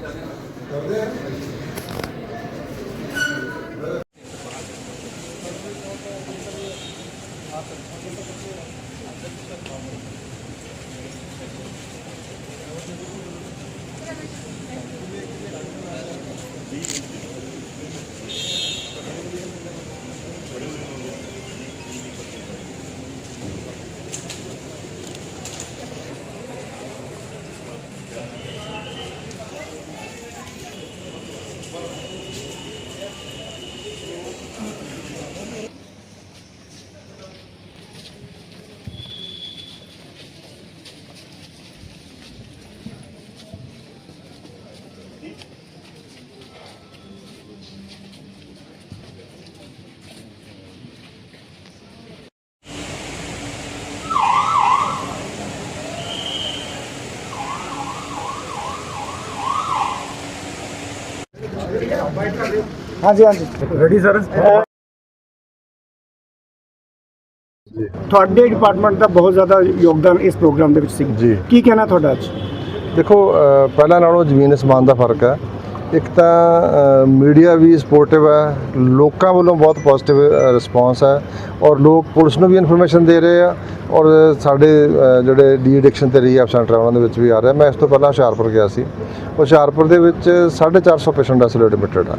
Gracias. ਹਾਂਜੀ ਹਾਂਜੀ। Ready sir ਤੁਹਾਡੇ ਡਿਪਾਰਟਮੈਂਟ ਦਾ ਬਹੁਤ ਜ਼ਿਆਦਾ ਯੋਗਦਾਨ ਇਸ ਪ੍ਰੋਗਰਾਮ ਦੇ ਵਿੱਚ ਸੀ। ਜੀ। ਕੀ ਕਹਿਣਾ ਤੁਹਾਡਾ ਅੱਜ? ਦੇਖੋ ਪਹਿਲਾਂ ਨਾਲੋਂ ਜ਼ਮੀਨ ਅਸਮਾਨ ਦਾ ਫ਼ਰਕ ਹੈ। ਇੱਕ ਤਾਂ ਮੀਡੀਆ ਵੀ ਸਪੋਰਟਿਵ ਹੈ, ਲੋਕਾਂ ਵੱਲੋਂ ਬਹੁਤ ਪੋਜ਼ਿਟਿਵ ਰਿਸਪਾਂਸ ਹੈ ਔਰ ਲੋਕ ਪੁਲਿਸ ਨੂੰ ਵੀ ਇਨਫੋਰਮੇਸ਼ਨ ਦੇ ਰਹੇ ਆ ਔਰ ਸਾਡੇ ਜਿਹੜੇ ਡੀ ਐਡਿਕਸ਼ਨ ਤੇ ਰੀਹੈਬ ਸੈਂਟਰ ਆ, ਉਹਨਾਂ ਦੇ ਵਿੱਚ ਵੀ ਆ ਰਿਹਾ। ਮੈਂ ਇਸ ਤੋਂ ਪਹਿਲਾਂ ਹੁਸ਼ਿਆਰਪੁਰ ਗਿਆ ਸੀ। ਹੁਸ਼ਿਆਰਪੁਰ ਦੇ ਵਿੱਚ 450 ਪੇਸ਼ੈਂਟ ਐਸਲ ਐਡਮਿਟਡ ਆ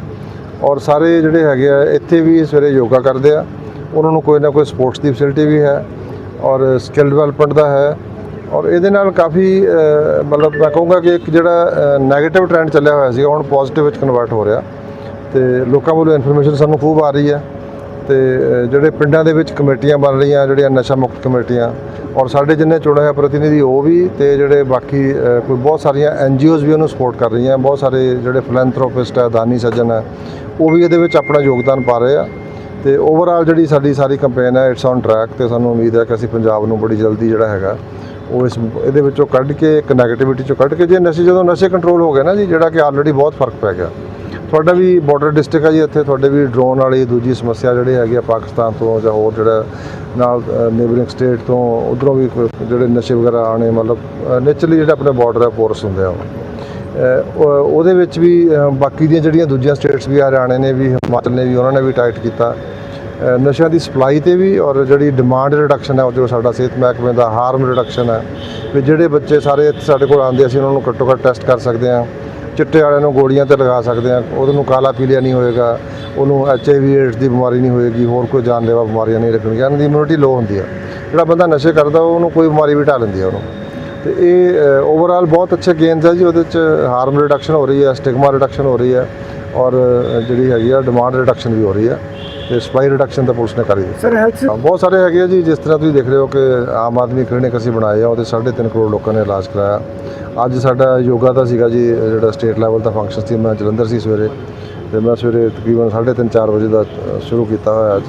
ਔਰ ਸਾਰੇ ਜਿਹੜੇ ਹੈਗੇ ਆ, ਇੱਥੇ ਵੀ ਸਵੇਰੇ ਯੋਗਾ ਕਰਦੇ ਆ। ਉਹਨਾਂ ਨੂੰ ਕੋਈ ਨਾ ਕੋਈ ਸਪੋਰਟਸ ਦੀ ਫੈਸਿਲਿਟੀ ਵੀ ਹੈ ਔਰ ਸਕਿੱਲ ਡਿਵੈਲਪਮੈਂਟ ਦਾ ਹੈ। ਔਰ ਇਹਦੇ ਨਾਲ ਕਾਫੀ ਮਤਲਬ ਮੈਂ ਕਹੂੰਗਾ ਕਿ ਇੱਕ ਜਿਹੜਾ 네ਗੇਟਿਵ ਟ੍ਰੈਂਡ ਚੱਲਿਆ ਹੋਇਆ ਸੀ ਹੁਣ ਪੋਜ਼ਿਟਿਵ ਵਿੱਚ ਕਨਵਰਟ ਹੋ ਰਿਹਾ। ਤੇ ਲੋਕਾਂ ਵੱਲੋਂ ਇਨਫੋਰਮੇਸ਼ਨ ਸਾਨੂੰ ਖੂਬ ਆ ਰਹੀ ਹੈ। ਤੇ ਜਿਹੜੇ ਪਿੰਡਾਂ ਦੇ ਵਿੱਚ ਕਮੇਟੀਆਂ ਬਣ ਰਹੀਆਂ, ਜਿਹੜੀਆਂ ਨਸ਼ਾ ਮੁਕਤ ਕਮੇਟੀਆਂ, ਔਰ ਸਾਡੇ ਜਿੰਨੇ ਚੁਣੇ ਹੋਏ ਪ੍ਰਤੀਨਿਧੀ, ਉਹ ਵੀ ਤੇ ਜਿਹੜੇ ਬਾਕੀ ਕੋਈ ਬਹੁਤ ਸਾਰੀਆਂ ਐਨਜੀਓਜ਼ ਵੀ ਉਹਨੂੰ ਸਪੋਰਟ ਕਰ ਰਹੀਆਂ। ਬਹੁਤ ਸਾਰੇ ਜਿਹੜੇ ਫਿਲੈਂਥਰੋਪਿਸਟ ਹੈ, ਦਾਨੀ ਸੱਜਣ ਹੈ, ਉਹ ਵੀ ਇਹਦੇ ਵਿੱਚ ਆਪਣਾ ਯੋਗਦਾਨ ਪਾ ਰਹੇ ਆ। ਤੇ ਓਵਰਆਲ ਜਿਹੜੀ ਸਾਡੀ ਸਾਰੀ ਕੰਪੇਨ ਹੈ ਇਟਸ ਔਨ ਟਰੈਕ ਤੇ ਸਾਨੂੰ ਉਮੀਦ ਹੈ ਕਿ ਅਸੀਂ ਪੰਜਾਬ ਨੂੰ ਬੜੀ ਜਲਦੀ ਜਿਹੜਾ ਹੈਗਾ ਉਹ ਇਸ ਇਹਦੇ ਵਿੱਚੋਂ ਕੱਢ ਕੇ, ਇੱਕ 네ਗੇਟਿਵਿਟੀ ਚੋਂ ਕੱਢ ਕੇ ਜੇ ਨਸ਼ੇ, ਜਦੋਂ ਨਸ਼ੇ ਕੰਟਰੋਲ ਹੋ ਗਏ ਨਾ ਜੀ, ਜਿਹੜਾ ਕਿ ਆਲਰੇਡੀ ਬਹੁਤ ਫ਼ਰਕ ਪੈ ਗਿਆ। ਤੁਹਾਡਾ ਵੀ ਬਾਰਡਰ ਡਿਸਟ੍ਰਿਕਟ ਹੈ ਜੀ ਇੱਥੇ, ਤੁਹਾਡੇ ਵੀ ਡਰੋਨ ਵਾਲੀ ਦੂਜੀ ਸਮੱਸਿਆ ਜਿਹੜੇ ਹੈਗੀ ਆ ਪਾਕਿਸਤਾਨ ਤੋਂ ਜਾਂ ਹੋਰ ਜਿਹੜਾ ਨਾਲ ਨੇਬਰਿੰਗ ਸਟੇਟ ਤੋਂ, ਉਧਰੋਂ ਵੀ ਜਿਹੜੇ ਨਸ਼ੇ ਵਗੈਰਾ ਆਣੇ ਮਤਲਬ ਨੇਚਰਲੀ ਜਿਹੜਾ ਆਪਣੇ ਬਾਰਡਰ ਹੈ ਪੋਰਸ ਹੁੰਦੇ ਆ ਉਹਦੇ ਵਿੱਚ ਵੀ ਬਾਕੀ ਦੀਆਂ ਜਿਹੜੀਆਂ ਦੂਜੀਆਂ ਸਟੇਟਸ ਵੀ ਹਰਿਆਣੇ ਨੇ ਵੀ, ਹਿਮਾਚਲ ਨੇ ਵੀ, ਉਹਨਾਂ ਨੇ ਵੀ ਟਾਈਟ ਕੀਤਾ। ਨਸ਼ਿਆਂ ਦੀ ਸਪਲਾਈ ਤੇ ਵੀ ਔਰ ਜਿਹੜੀ ਡਿਮਾਂਡ ਰਿਡਕਸ਼ਨ ਹੈ, ਉਹ ਜੋ ਸਾਡਾ ਸਿਹਤ ਮਹਿਕਮੇ ਦਾ ਹਾਰਮ ਰਿਡਕਸ਼ਨ ਹੈ, ਵੀ ਜਿਹੜੇ ਬੱਚੇ ਸਾਰੇ ਸਾਡੇ ਕੋਲ ਆਉਂਦੇ ਅਸੀਂ ਉਹਨਾਂ ਨੂੰ ਘੱਟੋ ਘੱਟ ਟੈਸਟ ਕਰ ਸਕਦੇ ਹਾਂ, ਚਿੱਟੇ ਵਾਲਿਆਂ ਨੂੰ ਗੋਲੀਆਂ ਤੇ ਲਗਾ ਸਕਦੇ ਹਾਂ, ਉਹਦੇ ਨੂੰ ਕਾਲਾ ਪੀਲੀਆ ਨਹੀਂ ਹੋਏਗਾ, ਉਹਨੂੰ ਐਚ ਆਈ ਵੀ ਏਡਸ ਦੀ ਬਿਮਾਰੀ ਨਹੀਂ ਹੋਏਗੀ, ਹੋਰ ਕੋਈ ਜਾਨਲੇਵਾ ਬਿਮਾਰੀਆਂ ਨਹੀਂ ਰੱਖਣਗੀਆਂ ਉਹਨਾਂ ਦੀ ਇਮਿਊਨਿਟੀ ਲੋ ਹੁੰਦੀ ਆ। ਜਿਹੜਾ ਬੰਦਾ ਨਸ਼ੇ ਕਰਦਾ, ਉਹਨੂੰ ਕੋਈ ਬਿਮਾਰੀ ਵੀ ਢਾ ਲੈਂਦੀ ਹੈ ਉਹਨੂੰ। ਤੇ ਇਹ ਓਵਰਆਲ ਬਹੁਤ ਅੱਛੇ ਗੇਨਸ ਹੈ ਜੀ, ਉਹਦੇ ਚ ਹਾਰਮ ਰਿਡਕਸ਼ਨ ਹੋ ਰਹੀ ਹੈ ਸਟਿਗਮਾ ਰਿਡਕਸ਼ਨ ਹੋ ਰਹੀ ਹੈ, ਔਰ ਜਿਹੜੀ ਹੈਗੀ ਆ ਡਿਮਾਂਡ ਰਿਡਕਸ਼ਨ ਵੀ ਹੋ ਰਹੀ ਹੈ। ਤੇ ਸਪਲਾਈ ਰਿਡਕਸ਼ਨ ਤਾਂ ਪੁਲਿਸ ਨੇ ਕਰੀ ਸਰ ਹੈਲਥ ਬਹੁਤ ਸਾਰੇ ਹੈਗੇ ਆ ਜੀ ਜਿਸ ਤਰ੍ਹਾਂ ਤੁਸੀਂ ਦੇਖ ਰਹੇ ਹੋ ਕਿ ਆਮ ਆਦਮੀ ਕਲੀਨਿਕ ਅਸੀਂ ਬਣਾਏ ਆ ਉਹਦੇ 3.5 ਕਰੋੜ ਲੋਕਾਂ ਨੇ ਇਲਾਜ ਕਰਾਇਆ। ਅੱਜ ਸਾਡਾ ਯੋਗਾ ਦਾ ਸੀਗਾ ਜੀ ਜਿਹੜਾ ਸਟੇਟ ਲੈਵਲ ਦਾ ਫੰਕਸ਼ਨ ਸੀ ਮੈਂ ਜਲੰਧਰ ਸੀ ਸਵੇਰੇ। ਤੇ ਮੈਂ ਸਵੇਰੇ ਤਕਰੀਬਨ 3:30 4 ਵਜੇ ਦਾ ਸ਼ੁਰੂ ਕੀਤਾ ਹੋਇਆ ਅੱਜ।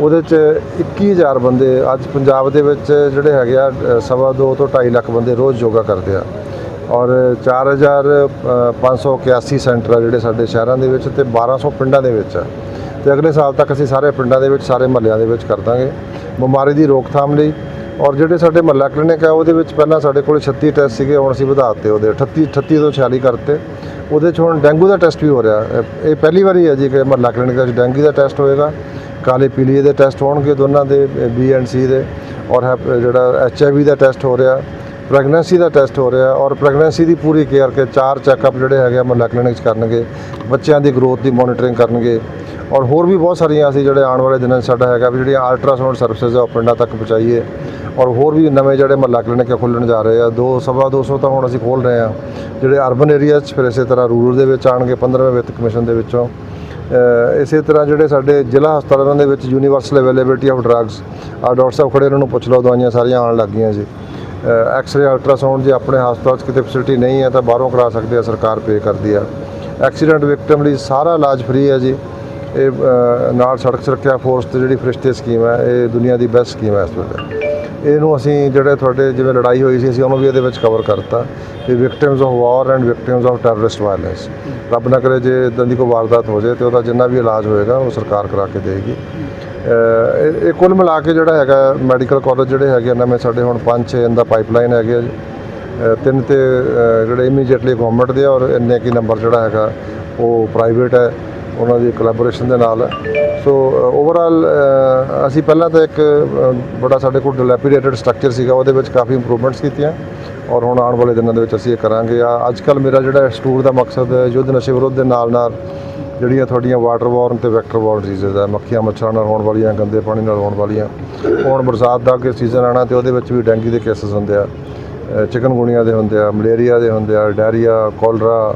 ਉਹਦੇ ਚ 21000 ਬੰਦੇ ਅੱਜ ਪੰਜਾਬ ਦੇ ਵਿੱਚ ਜਿਹੜੇ ਹੈਗੇ ਆ ਸਵਾ ਦੋ ਤੋਂ 2.5 ਲੱਖ ਬੰਦੇ ਰੋਜ਼ ਯੋਗਾ ਕਰਦੇ ਆ। ਔਰ 4581 ਸੈਂਟਰ ਆ ਜਿਹੜੇ ਸਾਡੇ ਸ਼ਹਿਰਾਂ ਦੇ ਵਿੱਚ ਤੇ 1200 ਪਿੰਡਾਂ ਦੇ ਵਿੱਚ ਆ। ਤੇ ਅਗਲੇ ਸਾਲ ਤੱਕ ਅਸੀਂ ਸਾਰੇ ਪਿੰਡਾਂ ਦੇ ਵਿੱਚ, ਸਾਰੇ ਮਹੱਲਿਆਂ ਦੇ ਵਿੱਚ ਕਰ ਦਾਂਗੇ ਬਿਮਾਰੀ ਦੀ ਰੋਕਥਾਮ ਲਈ। ਔਰ ਜਿਹੜੇ ਸਾਡੇ ਮਹੱਲਾ ਕਲੀਨਿਕ ਹੈ ਉਹਦੇ ਵਿੱਚ ਪਹਿਲਾਂ ਸਾਡੇ ਕੋਲ 36 ਟੈਸਟ ਸੀਗੇ, ਹੁਣ ਅਸੀਂ ਵਧਾ ਦਿੱਤੇ ਉਹਦੇ। 38 38 ਤੋਂ 46 ਕਰਤੇ। ਉਹਦੇ 'ਚ ਹੁਣ ਡੈਂਗੂ ਦਾ ਟੈਸਟ ਵੀ ਹੋ ਰਿਹਾ। ਇਹ- ਪਹਿਲੀ ਵਾਰੀ ਹੈ ਜੀ ਕਿ ਮਹੱਲਾ ਕਲੀਨਿਕ ਦੇ ਵਿੱਚ ਡੈਂਗੂ ਦਾ ਟੈਸਟ ਹੋਏਗਾ। ਕਾਲੇ ਪੀਲੀਏ ਦੇ ਟੈਸਟ ਹੋਣਗੇ ਦੋਨਾਂ ਦੇ ਬੀ ਐਂਡ ਸੀ ਦੇ। ਔਰ ਹੈਪ- ਜਿਹੜਾ H I we the test ਹੋ ਰਿਹਾ, ਪ੍ਰੈਗਨੈਂਸੀ ਦਾ ਟੈਸਟ ਹੋ ਰਿਹਾ। ਔਰ ਪ੍ਰੈਗਨੈਂਸੀ ਦੀ ਪੂਰੀ ਕੇਅਰ ਕੇ ਚਾਰ ਚੈੱਕਅਪ ਜਿਹੜੇ ਹੈਗੇ ਆ ਮਹੱਲਾ ਕਲੀਨਿਕ 'ਚ ਕਰਨਗੇ। ਬੱਚਿਆਂ ਦੀ ਗਰੋਥ ਦੀ ਮੋਨੀਟਰਿੰਗ ਕਰਨਗੇ। ਔਰ ਹੋਰ ਵੀ ਬਹੁਤ ਸਾਰੀਆਂ ਅਸੀਂ ਜਿਹੜੇ ਆਉਣ ਵਾਲੇ ਦਿਨਾਂ 'ਚ ਸਾਡਾ ਹੈਗਾ ਵੀ ਜਿਹੜੀਆਂ ਅਲਟਰਾਸਾਊਂਡ ਸਰਵਿਸਿਜ਼ ਆ ਉਹ ਪਿੰਡਾਂ ਤੱਕ ਪਹੁੰਚਾਈਏ ਔਰ ਹੋਰ ਵੀ ਨਵੇਂ ਜਿਹੜੇ ਮਹੱਲਾ ਕਲੀਨਿਕ ਖੁੱਲ੍ਹਣ ਜਾ ਰਹੇ ਆ। ਦੋ ਸਵਾ 200 ਤਾਂ ਹੁਣ ਅਸੀਂ ਖੋਲ ਰਹੇ ਆ। ਜਿਹੜੇ ਅਰਬਨ ਏਰੀਆ 'ਚ ਫਿਰ ਇਸੇ ਤਰ੍ਹਾਂ ਰੂਰਲ ਦੇ ਵਿੱਚ ਆਣਗੇ 15ਵੇਂ ਵਿੱਤ ਕਮਿਸ਼ਨ ਦੇ ਵਿੱਚੋਂ। ਇਸੇ ਤਰ੍ਹਾਂ ਜਿਹੜੇ ਸਾਡੇ ਜ਼ਿਲ੍ਹਾ ਹਸਪਤਾਲਾਂ ਦੇ ਵਿੱਚ ਯੂਨੀਵਰਸਲ ਅਵੇਲੇਬਿਲਿਟੀ ਆਫ ਡਰੱਗਸ ਆ ਡਾਕਟਰ ਸਾਹਿਬ ਖੜੇ ਇਹਨਾਂ ਨੂੰ ਪੁੱਛ ਲਓ, ਦਵਾਈਆਂ ਸਾਰੀਆਂ ਆਉਣ ਲੱਗ ਗਈਆਂ ਜੀ। ਐਕਸ-ਰੇ ਅਲਟਰਾਸਾਊਂਡ ਜੇ ਆਪਣੇ ਹਸਪਤਾਲ 'ਚ ਕਿਤੇ ਫੈਸਿਲਿਟੀ ਨਹੀਂ ਹੈ ਤਾਂ ਬਾਹਰੋਂ ਕਰਾ ਸਕਦੇ ਆ, ਸਰਕਾਰ ਪੇ ਕਰਦੀ ਆ। ਐਕਸੀਡੈਂਟ ਵਿਕਟਮ ਲਈ ਸਾਰਾ ਇਲਾਜ ਫ੍ਰੀ ਹੈ ਜੀ। ਇਹ ਨਾਲ ਸੜਕ ਸੁਰੱਖਿਆ ਫੋਰਸ ਤੇ ਜਿਹੜੀ ਫਰਿਸ਼ਤੇ ਸਕੀਮ ਹੈ, ਇਹ ਦੁਨੀਆ ਦੀ ਬੈਸਟ ਸਕੀਮ ਹੈ ਇਸ ਵੇਲੇ। ਇਹਨੂੰ ਅਸੀਂ ਜਿਹੜੇ ਤੁਹਾਡੇ ਜਿਵੇਂ ਲੜਾਈ ਹੋਈ ਸੀ, ਅਸੀਂ ਉਹਨੂੰ ਵੀ ਇਹਦੇ ਵਿੱਚ ਕਵਰ ਕਰਤਾ ਕਿ victims of war and victims of terrorist violence ਰੱਬ ਨਾ ਕਰੇ ਜੇ ਇਦਾਂ ਦੀ ਕੋਈ ਵਾਰਦਾਤ ਹੋ ਜਾਏ ਤੇ ਉਹਦਾ ਜਿੰਨਾ ਵੀ ਇਲਾਜ ਹੋਏਗਾ, ਉਹ ਸਰਕਾਰ ਕਰਾ ਕੇ ਦੇਗੀ ਇਹ ਕੁੱਲ ਮਿਲਾ ਕੇ ਜਿਹੜਾ ਹੈਗਾ ਮੈਡੀਕਲ ਕਾਲਜ ਜਿਹੜੇ ਹੈਗੇ ਆ, ਨਵੇਂ ਸਾਡੇ ਹੁਣ 5-6 ਦਾ ਪਾਈਪਲਾਈਨ ਹੈਗੇ ਆ ਤਿੰਨ ਤੇ ਜਿਹੜੇ ਇਮੀਡੀਏਟਲੀ ਗਵਰਨਮੈਂਟ ਦੇ ਔਰ ਇੰਨੇ ਕੀ ਨੰਬਰ ਜਿਹੜਾ ਹੈਗਾ, ਉਹ ਪ੍ਰਾਈਵੇਟ ਹੈ। ਉਹਨਾਂ ਦੀ ਕੋਲੈਬੋਰੇਸ਼ਨ ਦੇ ਨਾਲ। ਸੋ ਓਵਰਆਲ ਅਸੀਂ ਪਹਿਲਾਂ ਤਾਂ ਇੱਕ ਬੜਾ ਸਾਡੇ ਕੋਲ ਡਿਲੈਪੀਡੇਟਡ ਸਟਰਕਚਰ ਸੀਗਾ, ਉਹਦੇ ਵਿੱਚ ਕਾਫੀ ਇੰਪਰੂਵਮੈਂਟਸ ਕੀਤੀਆਂ। ਔਰ ਹੁਣ ਆਉਣ ਵਾਲੇ ਦਿਨਾਂ ਦੇ ਵਿੱਚ ਅਸੀਂ ਇਹ ਕਰਾਂਗੇ। ਆ ਅੱਜ ਕੱਲ ਮੇਰਾ ਜਿਹੜਾ ਇਸ ਟੂਰ ਦਾ ਮਕਸਦ ਹੈ, ਯੁੱਧ ਨਸ਼ੇ ਵਿਰੋਧ ਦੇ ਨਾਲ ਨਾਲ ਜਿਹੜੀਆਂ ਤੁਹਾਡੀਆਂ ਵਾਟਰ ਬੋਰਨ ਤੇ ਵੈਕਟਰ ਬੋਰਨ ਡਿਜ਼ੀਜ਼ ਆ, ਮੱਖੀਆਂ ਮੱਛਰਾਂ ਨਾਲ ਹੋਣ ਵਾਲੀਆਂ, ਗੰਦੇ ਪਾਣੀ ਨਾਲ ਹੋਣ ਵਾਲੀਆਂ, ਹੁਣ ਬਰਸਾਤ ਦਾ ਅੱਗੇ ਸੀਜ਼ਨ ਆਣਾ ਤੇ ਉਹਦੇ ਵਿੱਚ ਵੀ ਡੈਂਗੀ ਦੇ ਕੇਸਸ ਹੁੰਦੇ ਆ ਚਿਕਨਗੁਣੀਆ ਦੇ ਹੁੰਦੇ ਆ ਮਲੇਰੀਆ ਦੇ ਹੁੰਦੇ ਆ ਡਾਇਰੀਆ ਕੋਲਰਾ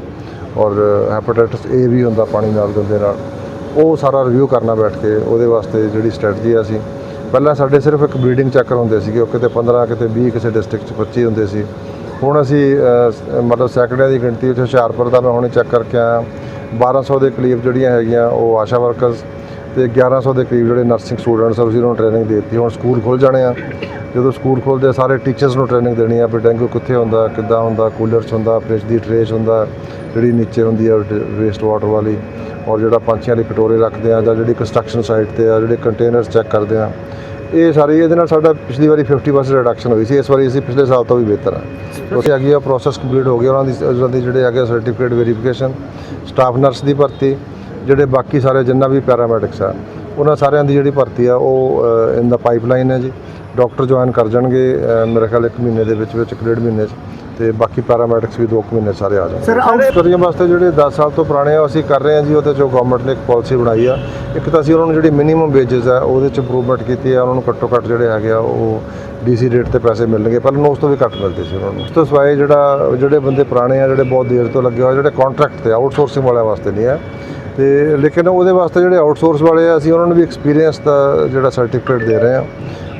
ਔਰ ਹੈਪੇਟਾਈਟਸ ਏ ਵੀ ਹੁੰਦਾ ਪਾਣੀ ਨਾਲ ਗੰਦੇ ਨਾਲ, ਉਹ ਸਾਰਾ ਰਿਵਿਊ ਕਰਨਾ ਬੈਠ ਕੇ ਉਹਦੇ ਵਾਸਤੇ ਜਿਹੜੀ ਸਟ੍ਰੈਟਜੀ ਆ ਅਸੀਂ, ਪਹਿਲਾਂ ਸਾਡੇ ਸਿਰਫ ਇੱਕ ਬਰੀਡਿੰਗ ਚੱਕਰ ਹੁੰਦੇ ਸੀਗੇ, ਉਹ ਕਿਤੇ 15 ਕਿਤੇ 20 ਕਿਸੇ ਡਿਸਟ੍ਰਿਕਟ 'ਚ 25 ਹੁੰਦੇ ਸੀ। ਹੁਣ ਅਸੀਂ ਮਤਲਬ ਸੈਕੜਿਆਂ ਦੀ ਗਿਣਤੀ ਵਿੱਚ ਹੁਸ਼ਿਆਰਪੁਰ ਦਾ ਮੈਂ ਹੁਣੇ ਚੈੱਕ ਕਰਕੇ ਆਇਆ 1200 ਦੇ ਕਰੀਬ ਜਿਹੜੀਆਂ ਹੈਗੀਆਂ ਉਹ ਆਸ਼ਾ ਵਰਕਰਸ ਤੇ 1100 ਦੇ ਕਰੀਬ ਜਿਹੜੇ ਨਰਸਿੰਗ ਸਟੂਡੈਂਟਸ ਆ ਅਸੀਂ ਉਹਨਾਂ ਨੂੰ ਟ੍ਰੇਨਿੰਗ ਦੇ ਦਿੱਤੀ। ਹੁਣ ਸਕੂਲ ਖੁੱਲ ਜਾਣੇ ਆ। ਜਦੋਂ ਸਕੂਲ ਖੁੱਲਦੇ ਆ, ਸਾਰੇ ਟੀਚਰਸ ਨੂੰ ਟ੍ਰੇਨਿੰਗ ਦੇਣੀ ਆ ਵੀ ਡੈਂਗੂ ਕਿੱਥੇ ਹੁੰਦਾ ਕਿੱਦਾਂ ਹੁੰਦਾ ਕੂਲਰ 'ਚ ਹੁੰਦਾ ਫ੍ਰਿਜ ਦੀ ਟਰੇਸ ਹੁੰਦਾ ਜਿਹੜੀ ਨੀਚੇ ਹੁੰਦੀ ਆ ਵੇਸਟ ਵਾਟਰ ਵਾਲੀ ਔਰ ਜਿਹੜਾ ਪੰਛੀਆਂ ਲਈ ਕਟੋਰੇ ਰੱਖਦੇ ਆ ਜਾਂ ਜਿਹੜੀ ਕੰਸਟਰਕਸ਼ਨ ਸਾਈਟ ਤੇ ਆ ਜਿਹੜੇ ਕੰਟੇਨਰਸ ਚੈੱਕ ਕਰਦੇ ਆ। ਇਹ ਸਾਰੀ ਇਹਦੇ ਨਾਲ ਸਾਡਾ ਪਿਛਲੀ ਵਾਰੀ 50% ਰਿਡਕਸ਼ਨ ਹੋਈ ਸੀ। ਇਸ ਵਾਰੀ ਅਸੀਂ ਪਿਛਲੇ ਸਾਲ ਤੋਂ ਵੀ ਬਿਹਤਰ ਆ। ਉੱਥੇ ਹੈਗੀ ਆ ਪ੍ਰੋਸੈਸ ਕੰਪਲੀਟ ਹੋ ਗਿਆ ਉਹਨਾਂ ਦੀ ਉਹਨਾਂ ਦੀ ਜਿਹੜੇ ਹੈਗੇ ਸਰਟੀਫਿਕੇਟ ਵੈਰੀਫਿਕੇਸ਼ਨ ਸਟਾਫ ਨਰਸ ਦੀ ਭਰਤੀ ਜਿਹੜੇ ਬਾਕੀ ਸਾਰੇ ਜਿੰਨਾ ਵੀ ਪੈਰਾਮੈਡਿਕਸ ਆ ਉਹਨਾਂ ਸਾਰਿਆਂ ਦੀ ਜਿਹੜੀ ਭਰਤੀ ਆ ਉਹ ਇਨ ਦਾ ਪਾਈਪਲਾਈਨ ਹੈ ਜੀ। ਡਾਕਟਰ ਜੁਆਇਨ ਕਰ ਜਾਣਗੇ ਮੇਰੇ ਖਿਆਲ ਇੱਕ ਮਹੀਨੇ ਦੇ ਵਿੱਚ ਵਿੱਚ ਡੇਢ ਮਹੀਨੇ 'ਚ। ਤੇ ਬਾਕੀ ਪੈਰਾਮੈਡਿਕਸ ਵੀ ਦੋ ਕੁ ਮਹੀਨੇ 'ਚ ਸਾਰੇ ਆ ਜਾਣਗੇ। ਸਰ ਸਟੋਰੀਆਂ ਵਾਸਤੇ ਜਿਹੜੇ 10 ਸਾਲ ਤੋਂ ਪੁਰਾਣੇ ਆ ਅਸੀਂ ਕਰ ਰਹੇ ਹਾਂ ਜੀ ਉਹਦੇ 'ਚੋਂ ਗਵਰਨਮੈਂਟ ਨੇ ਇੱਕ ਪਾਲਿਸੀ ਬਣਾਈ ਆ। ਇੱਕ ਤਾਂ ਅਸੀਂ ਉਹਨਾਂ ਨੂੰ ਜਿਹੜੀ ਮਿਨੀਮਮ ਵੇਜਸ ਆ ਉਹਦੇ 'ਚ ਇੰਪਰੂਵਮੈਂਟ ਕੀਤੀ ਆ ਉਹਨਾਂ ਨੂੰ ਘੱਟੋ ਘੱਟ ਜਿਹੜੇ ਹੈਗੇ ਆ ਉਹ ਡੀਸੀ ਰੇਟ ਤੇ ਪੈਸੇ ਮਿਲਣਗੇ। ਪਹਿਲਾਂ ਉਸ ਤੋਂ ਵੀ ਘੱਟ ਮਿਲਦੇ ਸੀ ਉਹਨਾਂ ਨੂੰ। ਉਸ ਤੋਂ ਸਿਵਾਏ ਜਿਹੜਾ ਜਿਹੜੇ ਬੰਦੇ ਪੁਰਾਣੇ ਆ ਜਿਹੜੇ ਬਹੁਤ ਦੇਰ ਤੋਂ ਲੱਗੇ ਹੋਏ ਜਿਹੜੇ ਕੰਟਰੈਕਟ ਤੇ ਆਊਟਸੋਰਸਿੰਗ ਵਾਲਿਆਂ ਵਾਸਤੇ ਨਹੀਂ ਹੈ ਤੇ ਲੇਕਿਨ ਉਹਦੇ ਵਾਸਤੇ ਜਿਹੜੇ ਆਊਟਸੋਰਸ ਵਾਲੇ ਆ, ਅਸੀਂ ਉਹਨਾਂ ਨੂੰ ਵੀ ਐਕਸਪੀਰੀਅੰਸ ਦਾ ਜਿਹੜਾ ਸਰਟੀਫਿਕੇਟ ਦੇ ਰਹੇ ਆ।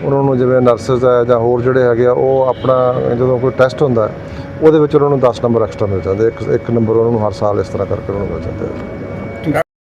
ਉਹਨਾਂ ਨੂੰ ਜਿਵੇਂ ਨਰਸਸ ਆ ਜਾਂ ਹੋਰ ਜਿਹੜੇ ਹੈਗੇ ਆ, ਉਹ ਆਪਣਾ ਜਦੋਂ ਕੋਈ ਟੈਸਟ ਹੁੰਦਾ, ਉਹਦੇ ਵਿੱਚ ਉਹਨਾਂ ਨੂੰ 10 ਨੰਬਰ ਐਕਸਟਰਾ ਮਿਲ ਜਾਂਦੇ ਇੱਕ ਇੱਕ ਨੰਬਰ ਉਹਨਾਂ ਨੂੰ ਹਰ ਸਾਲ ਇਸ ਤਰ੍ਹਾਂ ਕਰਕੇ ਉਹਨਾਂ ਨੂੰ ਮਿਲ ਜਾਂਦੇ ਆ।